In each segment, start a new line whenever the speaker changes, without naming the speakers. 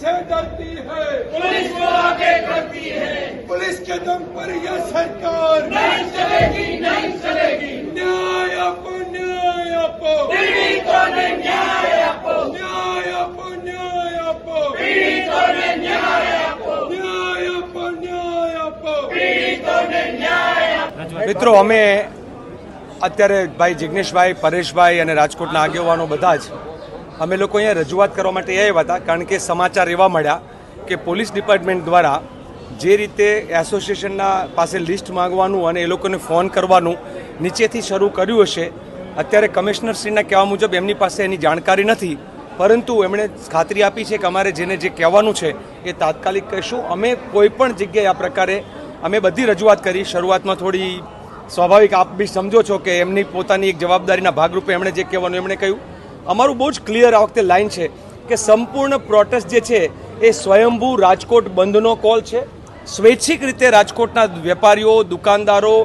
से डरती है
पुलिस को आगे करती है
पुलिस के दम पर यह सरकार
नहीं चलेगी नहीं चलेगी
न्याय आपो न्याय आपो
पीड़ितों ने न्याय आपो
न्याय आपो न्याय आपो
पीड़ितों ने न्याय आपो
ન્યાય આપો ન્યાય આપો
पीड़ितों ने न्याय आपो
મિત્રો અમે અત્યારે ભાઈ જિગ્નેશભાઈ પરેશભાઈ અને રાજકોટના આગેવાનો બધા જ અમે લોકો અહીંયા રજૂઆત કરવા માટે આવ્યા હતા, કારણ કે સમાચાર એવા મળ્યા કે પોલીસ ડિપાર્ટમેન્ટ દ્વારા જે રીતે એસોસિએશનના પાસે લિસ્ટ માંગવાનું અને એ લોકોને ફોન કરવાનું નીચેથી શરૂ કર્યું હશે, અત્યારે કમિશનરશ્રીના કહેવા મુજબ એમની પાસે એની જાણકારી નથી. પરંતુ એમણે ખાતરી આપી છે કે અમારે જેને જે કહેવાનું છે એ તાત્કાલિક કહીશું. અમે કોઈ પણ જગ્યાએ આ પ્રકારે અમે બધી રજૂઆત કરી. શરૂઆતમાં થોડી સ્વાભાવિક, આપ બી સમજો છો કે એમની પોતાની એક જવાબદારીના ભાગરૂપે એમણે જે કહેવાનું એમણે કહ્યું. અમારું બહુ જ ક્લિયર આ વખતે લાઈન છે કે સંપૂર્ણ પ્રોટેસ્ટ જે છે એ સ્વયંભૂ રાજકોટ બંધનો કોલ છે. સ્વૈચ્છિક રીતે રાજકોટના વેપારીઓ, દુકાનદારો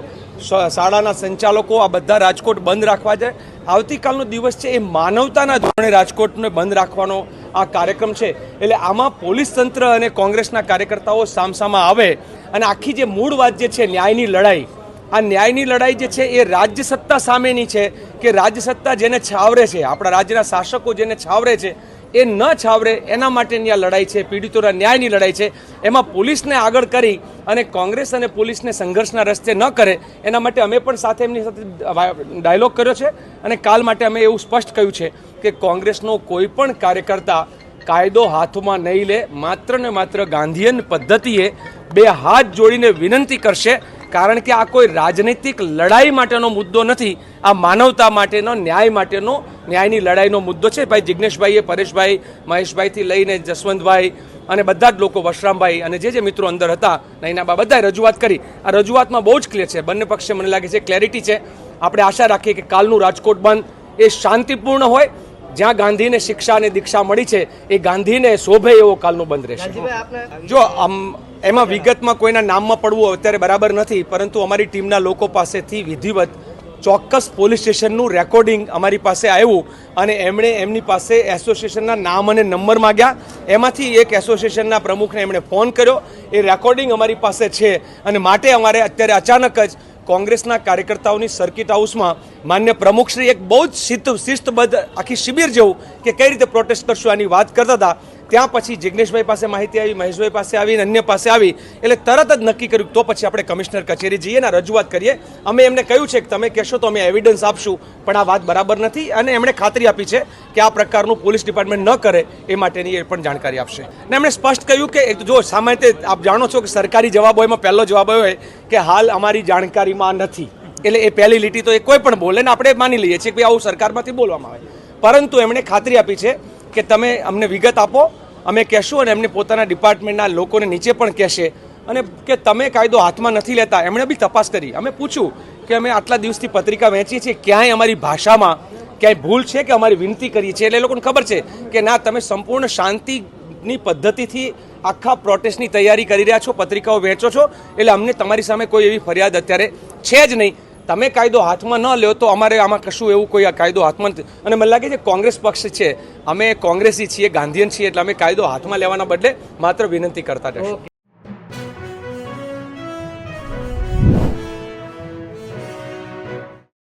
શાળાના સંચાલકો આ બધા રાજકોટ બંધ રાખવા જાય. આવતીકાલનો દિવસ છે એ માનવતાના ધોરણે રાજકોટને બંધ રાખવાનો આ કાર્યક્રમ છે. એટલે આમાં પોલીસ તંત્ર અને કોંગ્રેસના કાર્યકર્તાઓ સામસામા આવે અને આખી જે મૂળ વાત જે છે ન્યાયની લડાઈ આ ન્યાયની લડાઈ જે છે એ રાજ્ય સત્તા સામેની છે કે રાજ્ય સત્તા જેને છાવરે છે, આપણા રાજ્યના શાસકો જેને છાવરે છે, એ ન છાવરે એના માટેની આ લડાઈ છે, પીડિતોના ન્યાયની લડાઈ છે. એમાં પોલીસને આગળ કરી અને કોંગ્રેસ અને પોલીસને સંઘર્ષના રસ્તે ન કરે એના માટે અમે પણ સાથે એમની સાથે ડાયલોગ કર્યો છે અને કાલ માટે અમે એવું સ્પષ્ટ કહ્યું છે કે કોંગ્રેસનો કોઈ પણ કાર્યકર્તા કાયદો હાથમાં નહીં લે, માત્ર ને માત્ર ગાંધીયન પદ્ધતિએ બે હાથ જોડીને વિનંતી કરશે કારણ કે આ કોઈ રાજનૈતિક લડાઈ માટેનો મુદ્દો નથી, આ માનવતા માટેનો, ન્યાય માટેનો, ન્યાયની લડાઈનો મુદ્દો છે. ભાઈ જિજ્ઞેશભાઈએ પરેશભાઈ, મહેશભાઈથી લઈને જસવંતભાઈ અને બધા જ લોકો વશરામભાઈ અને જે જે મિત્રો અંદર હતા, એના બા, બધાએ રજૂઆત કરી. આ રજૂઆતમાં બહુ જ ક્લિયર છે. બંને પક્ષે મને લાગે છે ક્લેરિટી છે. આપણે આશા રાખીએ કે કાલનું રાજકોટ બંધ એ શાંતિપૂર્ણ હોય. જ્યાં ગાંધીને શિક્ષા અને દીક્ષા મળી છે એ ગાંધીને શોભે એવો કાલનો બંધ રહેશે. જો આમ એમાં વિગતમાં કોઈના નામમાં પડવું અત્યારે બરાબર નથી પરંતુ અમારી ટીમના લોકો પાસેથી વિધિવત ચોક્કસ પોલીસ સ્ટેશનનું રેકોર્ડિંગ અમારી પાસે આવ્યું અને એમણે એમની પાસે એસોસિએશનના નામ અને નંબર માગ્યા. એમાંથી એક એસોસિએશનના પ્રમુખને એમણે ફોન કર્યો. એ રેકોર્ડિંગ અમારી પાસે છે અને માટે અમારે અત્યારે અચાનક જ કોંગ્રેસના કાર્યકર્તાઓની સર્કિટ હાઉસમાં માન્ય પ્રમુખશ્રી એક બહુ જ શિસ્ત શિસ્તબદ્ધ આખી શિબિર જેવું કે કઈ રીતે પ્રોટેસ્ટ કરશું આની વાત કરતા હતા. ત્યાં પછી જિજ્ઞેશભાઈ પાસે માહિતી આવી, મહેશભાઈ પાસે આવી અને અન્ય પાસે આવી એટલે તરત જ નક્કી કર્યું તો પછી આપણે કમિશનર કચેરી જઈએ ને રજૂઆત કરીએ. અમે એમને કહ્યું છે કે તમે કહેશો તો અમે એવિડન્સ આપશું, પણ આ વાત બરાબર નથી અને એમણે ખાતરી આપી છે કે આ પ્રકારનું પોલીસ ડિપાર્ટમેન્ટ ન કરે એ માટેની એ પણ જાણકારી આપશે. અને એમણે સ્પષ્ટ કહ્યું કે જો સામાન્ય રીતે આપ જાણો છો કે સરકારી જવાબો એમાં પહેલો જવાબ હોય કે હાલ અમારી જાણકારીમાં નથી. એટલે એ પહેલી લીટી તો એ કોઈ પણ બોલે ને આપણે માની લઈએ છીએ કે આવું સરકારમાંથી બોલવામાં આવે. પરંતુ એમણે ખાતરી આપી છે કે તમે અમને વિગત આપો, અમે કહેશું અને એમને પોતાના ડિપાર્ટમેન્ટના લોકોને નીચે પણ કહેશે. અને કે તમે કાયદો હાથમાં નથી લેતા, એમણે બી તપાસ કરી. અમે પૂછ્યું કે અમે આટલા દિવસથી પત્રિકા વહેંચીએ છીએ, ક્યાંય અમારી ભાષામાં ક્યાંય ભૂલ છે કે અમારી વિનંતી કરીએ છીએ? એટલે એ લોકોને ખબર છે કે ના, તમે સંપૂર્ણ શાંતિની પદ્ધતિથી આખા પ્રોટેસ્ટની તૈયારી કરી રહ્યા છો, પત્રિકાઓ વહેંચો છો. એટલે અમને તમારી સામે કોઈ એવી ફરિયાદ અત્યારે છે જ નહીં. તમે કાયદો હાથમાં ન લ્યો તો અમારે આમાં કશું એવું કોઈ આ કાયદો હાથમાં. અને મને લાગે છે કોંગ્રેસ પક્ષ છે. અમે કોંગ્રેસી છીએ, ગાંધીયન છીએ એટલે અમે કાયદો હાથમાં લેવાના બદલે માત્ર વિનંતી કરતા રહેશું.